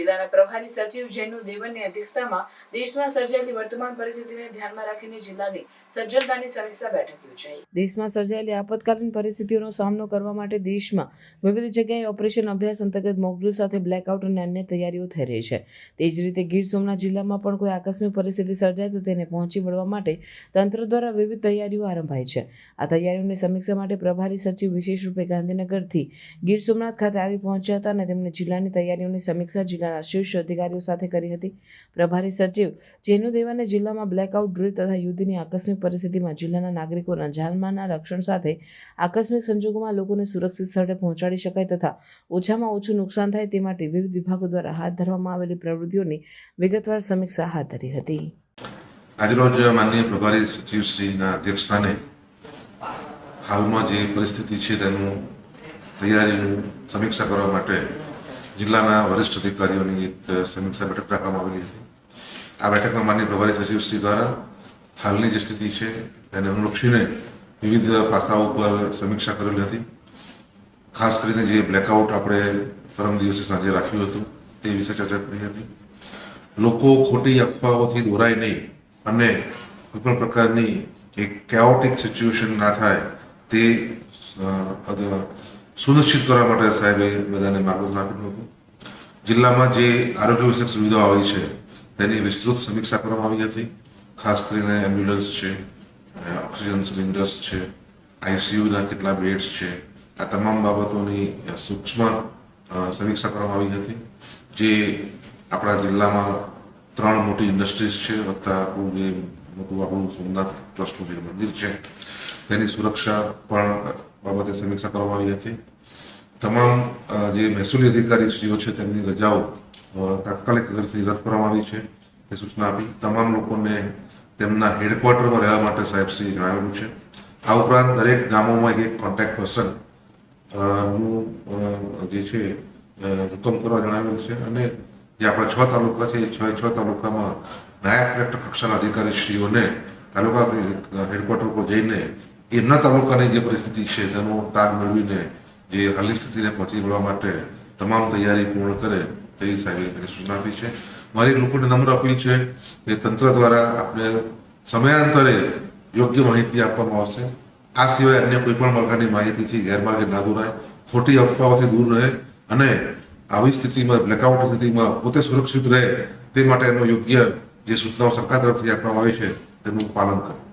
જિલ્લાના પ્રભારી સચિવ જેનુ દેવનની અધ્યક્ષતામાં દેશમાં સર્જાયેલી વર્તમાન પરિસ્થિતિને ધ્યાનમાં રાખીને જિલ્લાની સજ્જતાની સમીક્ષા બેઠક યોજાઈ. દેશમાં સર્જાયેલી આપતકાલીન પરિસ્થિતિઓનો સામનો કરવા માટે દેશમાં વિવિધ જગ્યાએ ઓપરેશન અભ્યાસ અંતર્ગત મોકડ્રીલ સાથે બ્લેકઆઉટ અને અન્ય તૈયારીઓ થઈ રહી છે. તે જ રીતે ગીર સોમનાથ જિલ્લામાં પણ કોઈ આકસ્મિક પરિસ્થિતિ સર્જાય તો તેને પહોંચી વળવા માટે તંત્ર દ્વારા વિવિધ તૈયારીઓ આરંભાઈ છે. આ તૈયારીઓની સમીક્ષા માટે પ્રભારી સચિવ વિશેષ રૂપે ગાંધીનગરથી ગીર સોમનાથ ખાતે આવી પહોંચ્યા હતા અને તેમણે જિલ્લાની તૈયારીઓની સમીક્ષા જિલ્લાના શીર્ષ અધિકારીઓ સાથે કરી હતી. પ્રભારી સચિવ ચેનુદેવાને જિલ્લામાં બ્લેકઆઉટ ડ્રીલ તથા યુદ્ધની આકસ્મિક પરિસ્થિતિમાં જિલ્લાના નાગરિકોના જાનમાના રક્ષણ સાથે આકસ્મિક સંજોગોમાં લોકોને સુરક્ષિત સ્થળે પહોંચાડી શકાય તથા ઓછામાં ઓછું નુકસાન થાય તે માટે વિવિધ વિભાગો દ્વારા હાથ ધરવામાં આવેલી પ્રવૃત્તિઓની વિગતવાર સમીક્ષા હાથ ધરી હતી. આજરોજ માનનીય પ્રભારી સચિવશ્રીના અધ્યક્ષસ્થાને હાલમાં જે પરિસ્થિતિ છે તેનું તૈયારીનું સમીક્ષા કરવા માટે જિલ્લાના વરિષ્ઠ અધિકારીઓની એક સમીક્ષા બેઠક રાખવામાં આવેલી હતી. આ બેઠકમાં માન્ય પ્રભારી સચિવશ્રી દ્વારા હાલની જે સ્થિતિ છે, તેને અનુલક્ષીને વિવિધ પાસાઓ ઉપર સમીક્ષા કરેલી હતી. ખાસ કરીને જે બ્લેકઆઉટ આપણે પરમ દિવસે સાંજે રાખ્યું હતું, તે વિશે ચર્ચા કરી હતી. લોકો ખોટી અફવાઓથી દોરાય નહીં અને કોઈપણ પ્રકારની એક કેઓટિક સિચ્યુએશન ના થાય તે સુનિશ્ચિત કરવા માટે સાહેબે બધાને માર્ગદર્શન આપ્યું હતું. જિલ્લામાં જે આરોગ્ય વિષયક સુવિધાઓ આવી છે, તેની વિસ્તૃત સમીક્ષા કરવામાં આવી હતી. ખાસ કરીને એમ્બ્યુલન્સ છે ઓક્સિજન સિલિન્ડર્સ છે, આઈસીયુના કેટલા બેડ્સ છે, આ તમામ બાબતોની સૂક્ષ્મ સમીક્ષા કરવામાં આવી હતી. જે આપણા જિલ્લામાં ત્રણ મોટી ઇન્ડસ્ટ્રીઝ છે, વત્તા આપણું જે મોટું આપણું સોમનાથ ટ્રસ્ટનું જે મંદિર છે. તેની સુરક્ષા પણ બાબતે સમીક્ષા કરવામાં આવી હતી. તમામ જે મહેસૂલી અધિકારીશ્રીઓ છે, તેમની રજાઓ તાત્કાલિક અગરથી રદ કરવામાં આવી છે તે સૂચના આપી. તમામ લોકોને તેમના હેડક્વાર્ટરમાં રહેવા માટે સાહેબશ્રીએ જણાવેલું છે. આ ઉપરાંત દરેક ગામોમાં એક કોન્ટેક્ટ પર્સનનું જે છે હુકમ કરવા જણાવેલ છે અને જે આપણા છ તાલુકા છે, એ છ છ તાલુકામાં નાયબ કલેક્ટર કક્ષાના અધિકારીશ્રીઓને તાલુકા હેડક્વાર્ટર પર જઈને એમના તાલુકાની જે પરિસ્થિતિ છે, તેનો તાગ મેળવીને જે હાલની સ્થિતિને પહોંચી વળવા માટે તમામ તૈયારી પૂર્ણ કરે તેવી સાહેબે સૂચના આપી છે. મારી લોકોને નમ્ર અપીલ છે કે તંત્ર દ્વારા આપણે સમયાંતરે યોગ્ય માહિતી આપવામાં આવશે. આ સિવાય અન્ય કોઈ પણ પ્રકારની માહિતીથી ગેરમાર્ગે ના દોરાય, ખોટી અફવાઓથી દૂર રહે અને આવી સ્થિતિમાં બ્લેકઆઉટ સ્થિતિમાં પોતે સુરક્ષિત રહે તે માટેનો યોગ્ય જે સૂચનાઓ સરકાર તરફથી આપવામાં આવી છે, તેનું પાલન કરે.